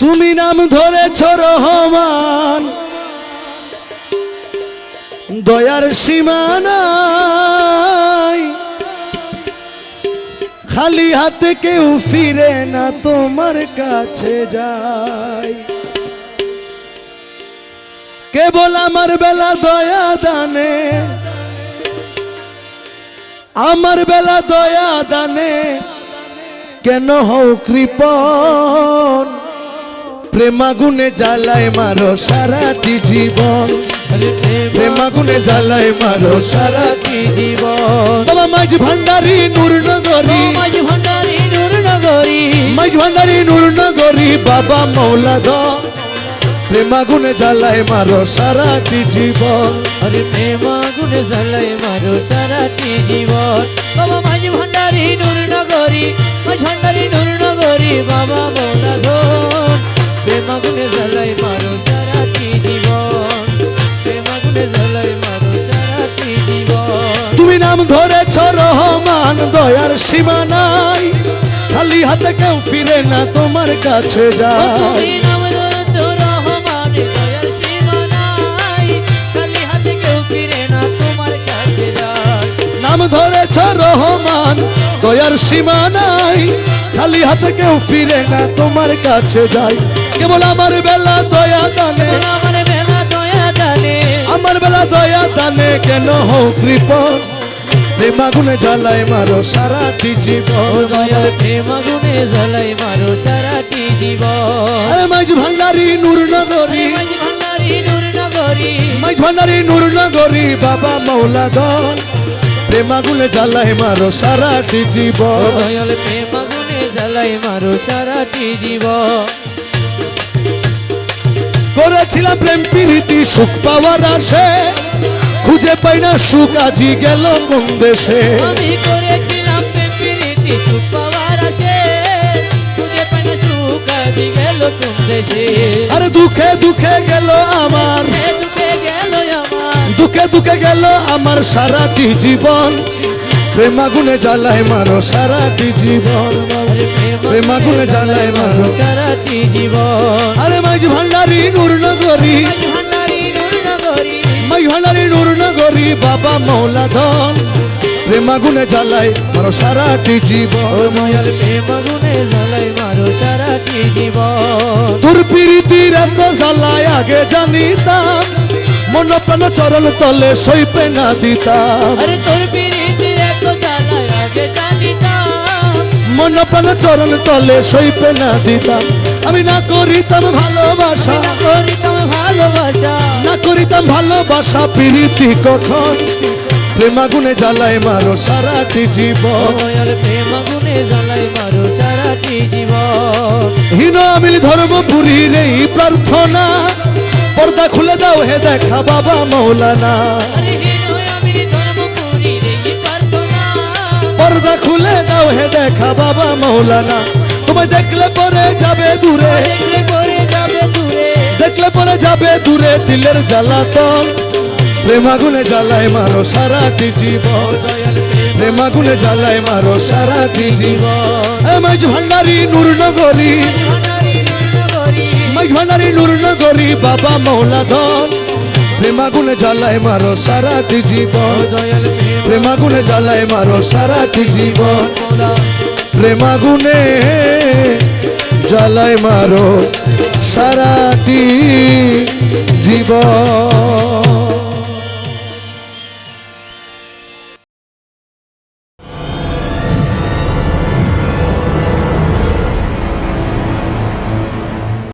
তুমি নাম ধরেছ রহমান। দয়ার সীমানাই খালি হাতে কেউ ফিরে না, তোমার কাছে যায় কেবল আমার বেলা দয়া দানে। আমার বেলা দয়া দানে। কেন হও কৃপণ? প্রেমাগুনে জ্বালায় মারো সারাটি জীবন। প্রেমাগুনে জ্বালায় মারো সারাটি জীবন। বাবা মাঝ ভান্ডারি নূর নগরী। মাঝ ভান্ডারি নূর নগরী। মাঝ ভান্ডারি নূর নগরী বাবা মৌলা দ প্রেমাগুনে জ্বালায় মারো সারাটি জীবন। আরে প্রেমা গুণে জ্বালাই মারো সারাটি জীবন। বাবা মাঝ ভান্ডারি নূর নগরী। মাঝ ভান্ডারি নূর নগরী বাবা রহমান দয়ার সীমা নাই। খালি হাতে কেউ ফিরে না তোমার কাছে যায়। নাম ধরেছো রহমান, দয়ার সীমা নাই। খালি হাতে কেউ ফিরে না তোমার কাছে যায়। কেবল আমার বেলা দয়া দানে। আমার বেলা দয়া দানে, আমার বেলা দয়া দানে কেন হও কৃপণ প্রেমাগুনে জ্বালায় মারো সারাটি জীবন। দয়াল প্রেম আগুনে জ্বালাই মারো সারাটি জীবন। আরে মাঝ ভান্ডারি নূর নগরী। মাঝ ভান্ডারি নূর নগরী, মাঝ ভান্ডারি নূর নগরী বাবা মৌলা দল। প্রেমাগুনে জ্বালায় মারো সারাটি জীবন। দয়াল প্রেম আগুনে জ্বালাই মারো সারাটি জীবন। করেছিলাম প্রেম প্রীতি সুখ পাওয়ার আসে খুঁজে পাই না সুখ আজি গেল কোন দেশে? আমি করেছিলাম প্রেম সুখ পাওয়ার আশে খুঁজে পাই না সুখ আজি গেল কোন দেশে? আরে দুঃখে দুঃখে গেল আমার। দুঃখে গেল আমার। দুঃখে দুঃখে গেল আমার সারাটি জীবন। প্রেমাগুনে জ্বালায় মারো সারাটি জীবন। প্রেমাগুনে জ্বালায় মারো। সারাটি জীবন। আরে মাঝ ভান্ডারি নূর নগরী। ভান্ডারি নূর নগরী বাবা মৌলা ধন প্রেমাগুনে জ্বালায় মারো সারাটি জীবন। ময়াল প্রেম গুনে জ্বালাই মারো সারাটি জীবন। তোর পিরিতির এত জ্বালায় আগে জানিতাম। মন প্রাণ চরণ তলে সইপে না দিতাম। আরে তোর পিরিতির এত জ্বালায় আগে জানিতাম। মন প্রাণ চরণ তলে সইপে না দিতাম। আমি না করিতাম ভালোবাসা। করিতাম ভালোবাসা। করিতাম ভালোবাসা প্রীতি কখন? প্রেমাগুনে জ্বালায় মারো সারাটি জীবন। ময়াল প্রেম গুনে জ্বালাই মারো সারাটি জীবন। হীন আমিল ধর্মপুরীর এই প্রার্থনা। পর্দা খুলে দাও হে দেখা বাবা মৌলানা। পর্দা খুলে দাও হে দেখা বাবা মৌলানা। তোমায় দেখলে পরে যাবে দূরে। দেখলে পরে যাবে দূরে দেখলে পরে যাবে দূরে দিলের জ্বালাতন প্রেমাগুনে জ্বালায় মারো সারাটি জীবন। প্রেমাগুনে জ্বালায় মারো সারাটি জীবন। মাঝ ভান্ডারি নূর নগরী ভান্ডারি নূর নগরী। মাঝ ভান্ডারি নূর নগরী, বাবা মৌলা ধন। প্রেমাগুনে জ্বালায় মারো সারাটি জীবন। প্রেমাগুনে জ্বালায় মারো সারাটি জীবন। প্রেমাগুনে জ্বালায় মারো সারাটি জীবন।